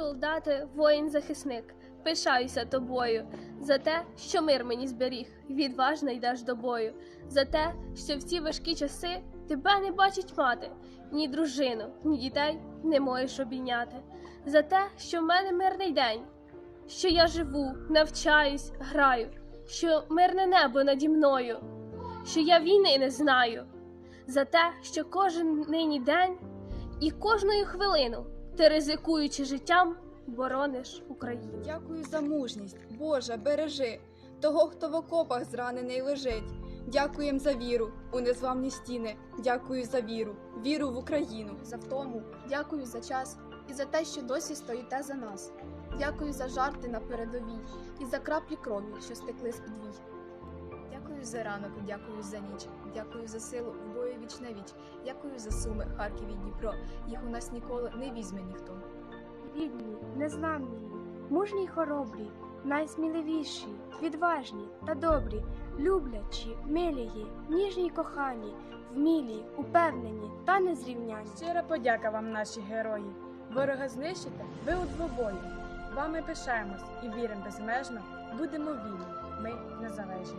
Солдати, воїн-захисник, пишаюся тобою за те, що мир мені зберіг, відважно йдеш до бою, за те, що в ці важкі часи тебе не бачить мати, ні дружину, ні дітей не можеш обійняти, за те, що в мене мирний день, що я живу, навчаюсь, граю, що мирне небо наді мною, що я війни не знаю, за те, що кожен нині день і кожною хвилину ти, ризикуючи життям, борониш Україну. Дякую за мужність, Боже, бережи того, хто в окопах зранений лежить. Дякуєм за віру у незламні стіни. Дякую за віру, віру в Україну. за втому, дякую за час і за те, що досі стоїте за нас. Дякую за жарти на передовій і за краплі крові, що стекли з підвій. Дякую за ранок, дякую за ніч, дякую за силу в бою віч на віч. Дякую за суми, Харків і Дніпро. Їх у нас ніколи не візьме ніхто. Бідні, незламні, мужні й хоробрі, найсміливіші, відважні та добрі, люблячі, милії, ніжні й кохані, вмілі, упевнені та незрівняні. Щира подяка вам, наші герої. Ворога знищите, ви у двобої. Вами пишаємось і віримо безмежно. Будемо вільні, ми незалежні.